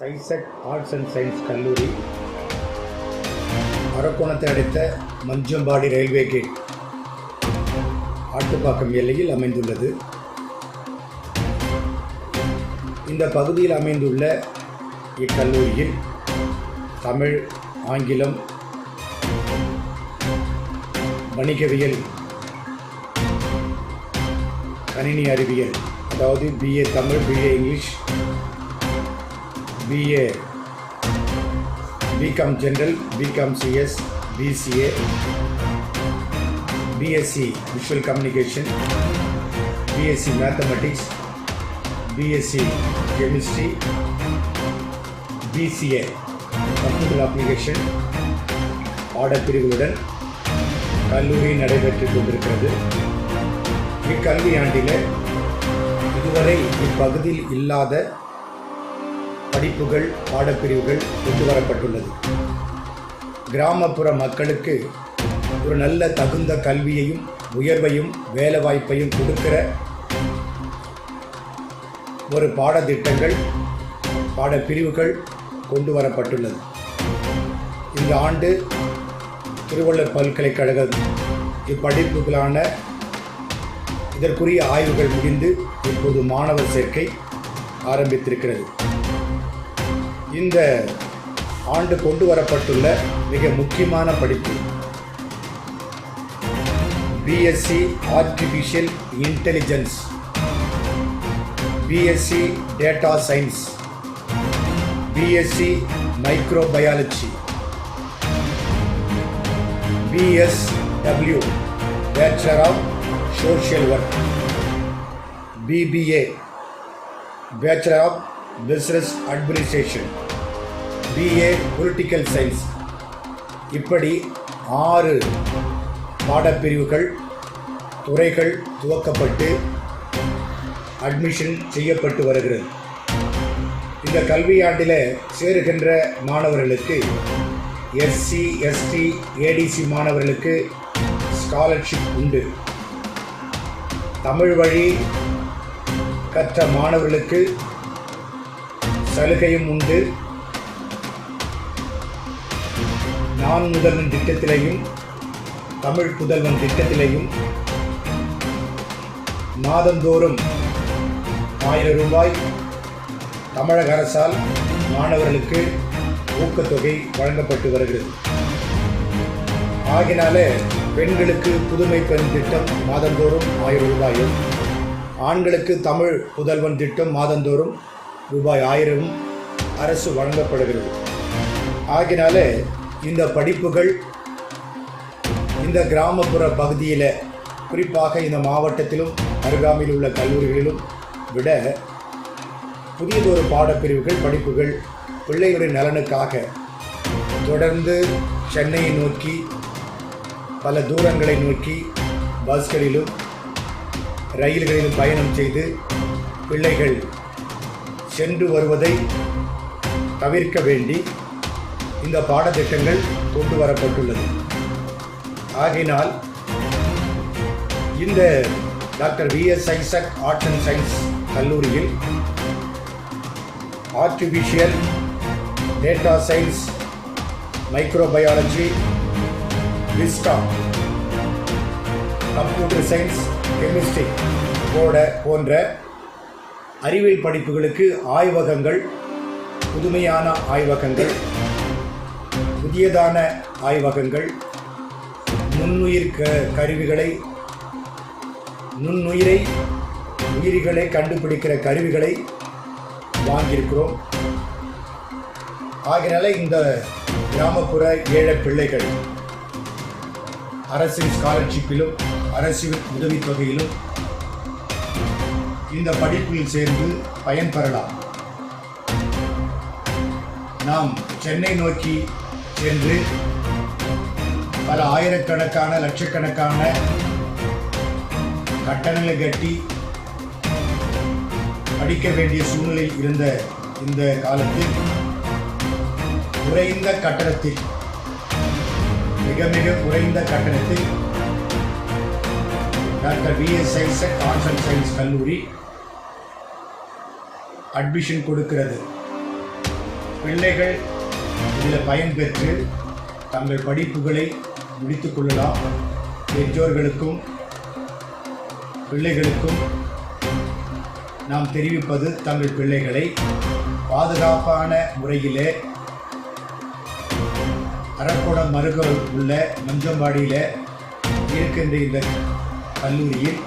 சைசக் arts and science கல்லூரி அரக்கோணத்தை அடைத்த Manjampadi railway gate Attupakkam எல்லையில் அமைந்துள்ளது. இந்த பகுதியில் அமைந்துள்ள இக்கல்லூரியில் தமிழ் ஆங்கிலம் வணிகவியல் கணினி அறிவியல் அதாவது BA Tamil BA English BA BCom general BCom CS BCA BSc visual communication BSc mathematics BSc chemistry BCA computer application பாடப்பிரிவுகளுடன் கல்லூரி நடைபெற்றுக் கொண்டிருக்கிறது. இக்கல்வி ஆண்டில் இதுவரை இப்பகுதியில் இல்லாத படிப்புகள் பாடப்பிரிவுகள் கொண்டு வரப்பட்டுள்ளது. கிராமப்புற மக்களுக்கு ஒரு நல்ல தகுந்த கல்வியையும் உயர்வையும் வேலைவாய்ப்பையும் கொடுக்கிற ஒரு பாடத்திட்டங்கள் பாடப்பிரிவுகள் கொண்டு வரப்பட்டுள்ளது. இந்த ஆண்டு திருவள்ளுவர் பல்கலைக்கழகம் இப்படிப்புகளான இதற்குரிய ஆய்வுகள் முடிந்து இப்போது மாணவர் சேர்க்கை ஆரம்பித்திருக்கிறது. இந்த ஆண்டு கொண்டு வரப்பட்டுள்ள மிக முக்கியமான படிப்பு. BSc artificial intelligence BSc data science BSc microbiology BSW bachelor of social work BBA bachelor of business administration BA political science இப்படி ஆறு பாடப்பிரிவுகள் துறைகள் துவக்கப்பட்டு அட்மிஷன் செய்யப்பட்டு வருகிறது. இந்த கல்வியாண்டில் சேருகின்ற மாணவர்களுக்கு எஸ்சி எஸ்டி ஏடிசி மாணவர்களுக்கு ஸ்காலர்ஷிப் உண்டு. தமிழ் வழி கற்ற மாணவர்களுக்கு சலுகையும் உண்டு. நான் முதல்வன் திட்டத்திலையும் தமிழ் புதல்வன் திட்டத்திலையும் மாதந்தோறும் ஆயிரம் ரூபாய் தமிழக அரசால் மாணவர்களுக்கு ஊக்கத்தொகை வழங்கப்பட்டு வருகிறது. ஆகினால பெண்களுக்கு புதுமை பெண் திட்டம் மாதந்தோறும் ஆயிரம் ரூபாயும் ஆண்களுக்கு தமிழ் புதல்வன் திட்டம் மாதந்தோறும் ரூபாய் ஆயிரமும் அரசு வழங்கப்படுகிறது. ஆகினால இந்த படிப்புகள் இந்த கிராமப்புற பகுதியில் குறிப்பாக இந்த மாவட்டத்திலும் அருகாமையில் உள்ள கல்லூரிகளிலும் விட புதியதொரு பாடப்பிரிவுகள் படிப்புகள் பிள்ளைகளின் நலனுக்காக தொடர்ந்து சென்னையை நோக்கி பல தூரங்களை நோக்கி பஸ்களிலும் ரயில்களிலும் பயணம் செய்து பிள்ளைகள் சென்று வருவதை தவிர்க்க வேண்டி இந்த பாடத்திட்டங்கள் கொண்டு வரப்பட்டுள்ளது. ஆகினால் இந்த doctor VS Isaac arts and science கல்லூரியில் ஆர்டிஃபிஷியல் டேட்டா சயின்ஸ் மைக்ரோபயாலஜி விஸ்டா கம்ப்யூட்டர் சயின்ஸ் கெமிஸ்ட்ரி போட போன்ற அறிவியல் படிப்புகளுக்கு ஆய்வகங்கள் புதுமையான ஆய்வகங்கள் புதியதான ஆய்வகங்கள் நுண்ணுயிர் க கருவிகளை நுண்ணுயிரை உயிரிகளை கண்டுபிடிக்கிற கருவிகளை வாங்கியிருக்கிறோம். ஆகினால இந்த கிராமப்புற ஏழை பிள்ளைகள் அரசின் ஸ்காலர்ஷிப்பிலும் அரசு உதவித்தொகையிலும் இந்த படிப்பில் சேர்ந்து பயன்பெறலாம். நாம் சென்னை நோக்கி சென்று பல ஆயிரக்கணக்கான லட்சக்கணக்கான கட்டணங்களை கட்டி படிக்க வேண்டிய சூழ்நிலை இருந்த இந்த காலத்தில் குறைந்த கட்டணத்தில் மிக மிக குறைந்த கட்டணத்தில் doctor VS Isaac arts and science கல்லூரி அட்மிஷன் கொடுக்கிறது. பிள்ளைகள் இதில் பயன்பெற்று தங்கள் படிப்புகளை முடித்துக் கொள்ளலாம். பெற்றோர்களுக்கும் பிள்ளைகளுக்கும் நாம் தெரிவிப்பது தங்கள் பிள்ளைகளை பாதுகாப்பான முறையிலே அரக்கோணம் மருக உள்ள மஞ்சம்பாடியில் இருக்கின்ற இந்த கல்லூரியில்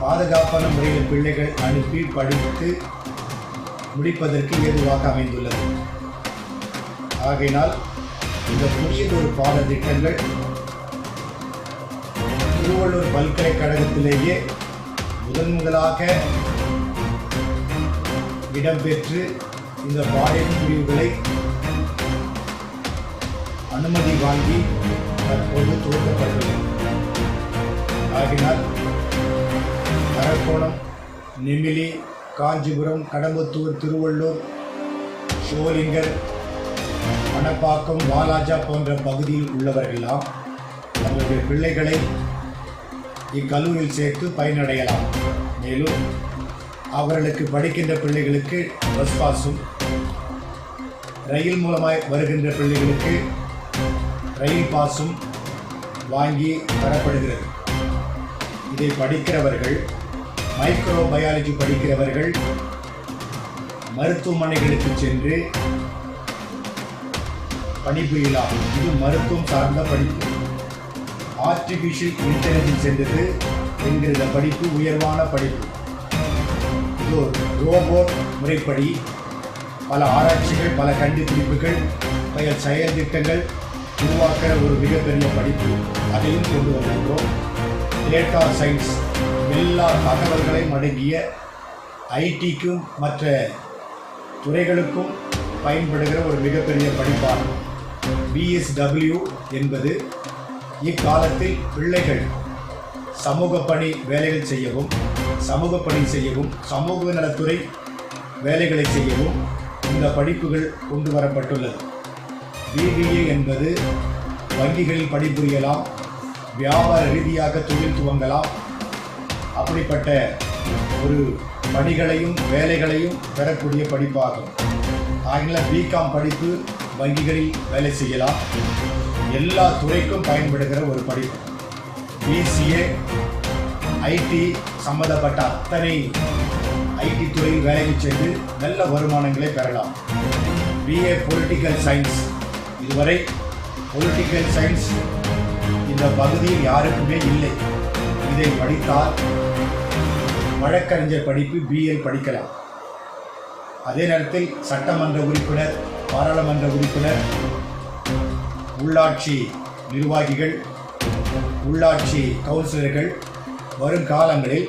பாதுகாப்பான முறையில் பிள்ளைகள் அனுப்பி படித்து முடிப்பதற்கு ஏதுவாக அமைந்துள்ளது. ஆகையினால் இந்த புதியதொரு பாடத்திட்டங்கள் திருவள்ளூர் பல்கலைக்கழகத்திலேயே முதன் முதலாக இடம்பெற்று இந்த பாடப்பிரிவுகளை அனுமதி வாங்கி தற்போது துவக்கப்பட்டுள்ளது. ஆகினால் அரக்கோணம் நெமிலி காஞ்சிபுரம் கடம்பத்தூர் திருவள்ளூர் சோலிங்கர் மணப்பாக்கம் வாலாஜா போன்ற பகுதியில் உள்ளவர்களெல்லாம் தங்களுடைய பிள்ளைகளை இக்கல்லூரியில் சேர்த்து பயனடையலாம். மேலும் அவர்களுக்கு படிக்கின்ற பிள்ளைகளுக்கு பஸ் பாஸும் ரயில் மூலமாய் வருகின்ற பிள்ளைகளுக்கு ரயில் பாஸும் வாங்கி தரப்படுகிறது. இதை படிக்கிறவர்கள் மைக்ரோ பயாலஜி படிக்கிறவர்கள் மருத்துவமனைகளுக்கு சென்று பணிபுரியலாம் இது மருத்துவம் சார்ந்த படிப்பு. ஆர்டிஃபிஷியல் இன்டெலிஜென்ஸ் என்றது என்கிற படிப்பு உயர்வான படிப்பு. இது ரோபோட் முறைப்படி பல ஆராய்ச்சிகள் பல கண்டுபிடிப்புகள் பல செயல் திட்டங்கள் உருவாக்குற ஒரு மிகப்பெரிய படிப்பு. அதையும் கொண்டு வந்திருக்கிறோம். டேட்டா சயின்ஸ் எல்லா தகவல்களையும் அடங்கிய ஐடிக்கும் மற்ற துறைகளுக்கும் பயன்படுகிற ஒரு மிகப்பெரிய படிப்பாகும். பிஎஸ்டபிள்யூ என்பது இக்காலத்தில் பிள்ளைகள் சமூக பணி வேலைகள் செய்யவும் சமூக பணி செய்யவும் சமூக நலத்துறை வேலைகளை செய்யவும் இந்த படிப்புகள் கொண்டு வரப்பட்டுள்ளது. பிபிஏ என்பது வங்கிகளில் பணிபுரியலாம் வியாபார ரீதியாக தொழில் துவங்கலாம். அப்படிப்பட்ட ஒரு பணிகளையும் வேலைகளையும் பெறக்கூடிய படிப்பாகும். ஆகிய பிகாம் படிப்பு வங்கிகளில் வேலை செய்யலாம். எல்லா துறைக்கும் பயன்படுகிற ஒரு படிப்பு. பிசிஏ ஐடி சம்பந்தப்பட்ட அத்தனை ஐடி துறையில் வேலைக்கு சென்று நல்ல வருமானங்களை பெறலாம். பிஏ பொலிட்டிக்கல் சயின்ஸ் இதுவரை பொலிட்டிக்கல் சயின்ஸ் இந்த பகுதியில் யாருக்குமே இல்லை. இதை படித்தால் வழக்கறிஞர் படிப்பு பிஎல் படிக்கலாம். அதே நேரத்தில் சட்டமன்ற உறுப்பினர் பாராளுமன்ற உறுப்பினர் உள்ளாட்சி நிர்வாகிகள் உள்ளாட்சி கவுன்சிலர்கள் வருங்காலங்களில்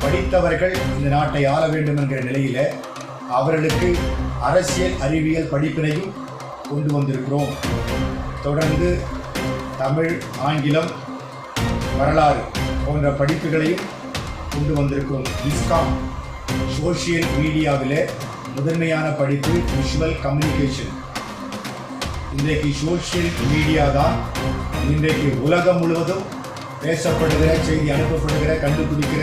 படித்தவர்கள் இந்த நாட்டை ஆள வேண்டும் என்கிற நிலையில் அவர்களுக்கு அரசியல் அறிவியல் படிப்பினையும் கொண்டு வந்திருக்கிறோம். தொடர்ந்து தமிழ் ஆங்கிலம் வரலாறு போன்ற படிப்புகளையும் கொண்டு வந்திருக்கிறோம் இஸ்காம் சோஷியல் மீடியாவில் முதன்மையான படிப்பு விஷுவல் கம்யூனிகேஷன் இன்றைக்கு சோஷியல் மீடியா தான். இன்றைக்கு உலகம் முழுவதும் பேசப்படுகிற செய்தி அனுப்பப்படுகிற கண்டுபிடிக்கிற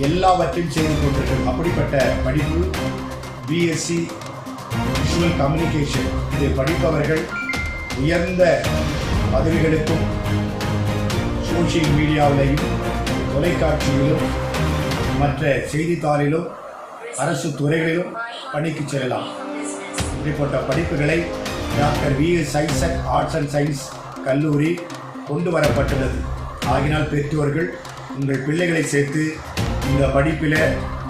எல்லாவற்றையும் செய்து கொண்டிருக்கிறது அப்படிப்பட்ட படிப்பு பிஎஸ்சி விஷுவல் கம்யூனிகேஷன் இதை படிப்பவர்கள் உயர்ந்த பதவிகளுக்கும் சோஷியல் மீடியாவிலையும் தொலைக்காட்சியிலும் மற்ற செய்தித்தாளிலும் அரசு துறைகளிலும் பணிக்கு செல்லலாம். இப்படிப்பட்ட படிப்புகளை doctor V. Science and arts and science கல்லூரி கொண்டு வரப்பட்டுள்ளது. ஆகினால் பெற்றோர்கள் உங்கள் பிள்ளைகளை சேர்த்து இந்த படிப்பில்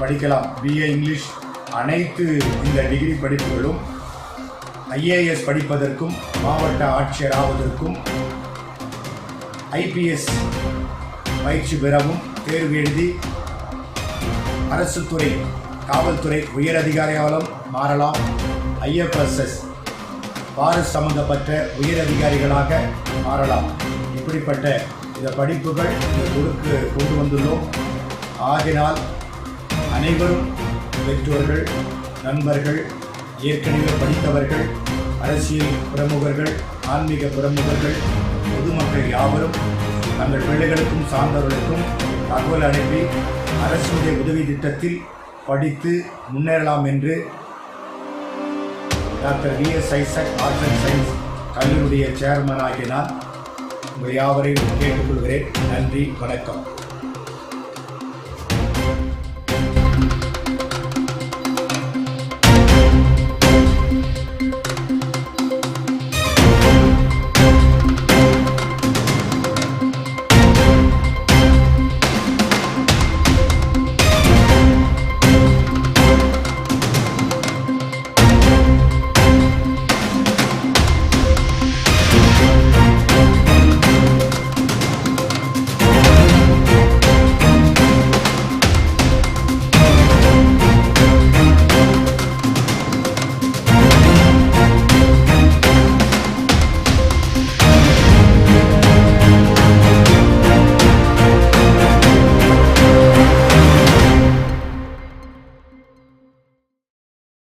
படிக்கலாம். பிஏ இங்கிலீஷ் அனைத்து இந்த டிகிரி படிப்புகளும் ஐஏஎஸ் படிப்பதற்கும் மாவட்ட ஆட்சியர் ஆவதற்கும் ஐபிஎஸ் பயிற்சி பெறவும் தேர்வு எழுதி அரசு துறை காவல்துறை உயர் அதிகாரியாலும் மாறலாம். ஐஎஃப்எஸ்எஸ் பாரிஸ் சம்பந்தப்பட்ட உயர் அதிகாரிகளாக மாறலாம். இப்படிப்பட்ட இந்த படிப்புகள் இந்த குழுக்கு கொண்டு வந்துள்ளோம். ஆகினால் அனைவரும் பெற்றோர்கள் நண்பர்கள் ஏற்கனவே படித்தவர்கள் அரசியல் பிரமுகர்கள் ஆன்மீக பிரமுகர்கள் பொதுமக்கள் யாவரும் தங்கள் பிள்ளைகளுக்கும் சார்ந்தவர்களுக்கும் தகவல் அனுப்பி அரசுடைய உதவி திட்டத்தில் படித்து முன்னேறலாம் என்று doctor V S Isaac arts and science கல்லூரிய chairman ஆகிய நான் உங்கள் யாவரையும் கேட்டுக்கொள்கிறேன். நன்றி வணக்கம்.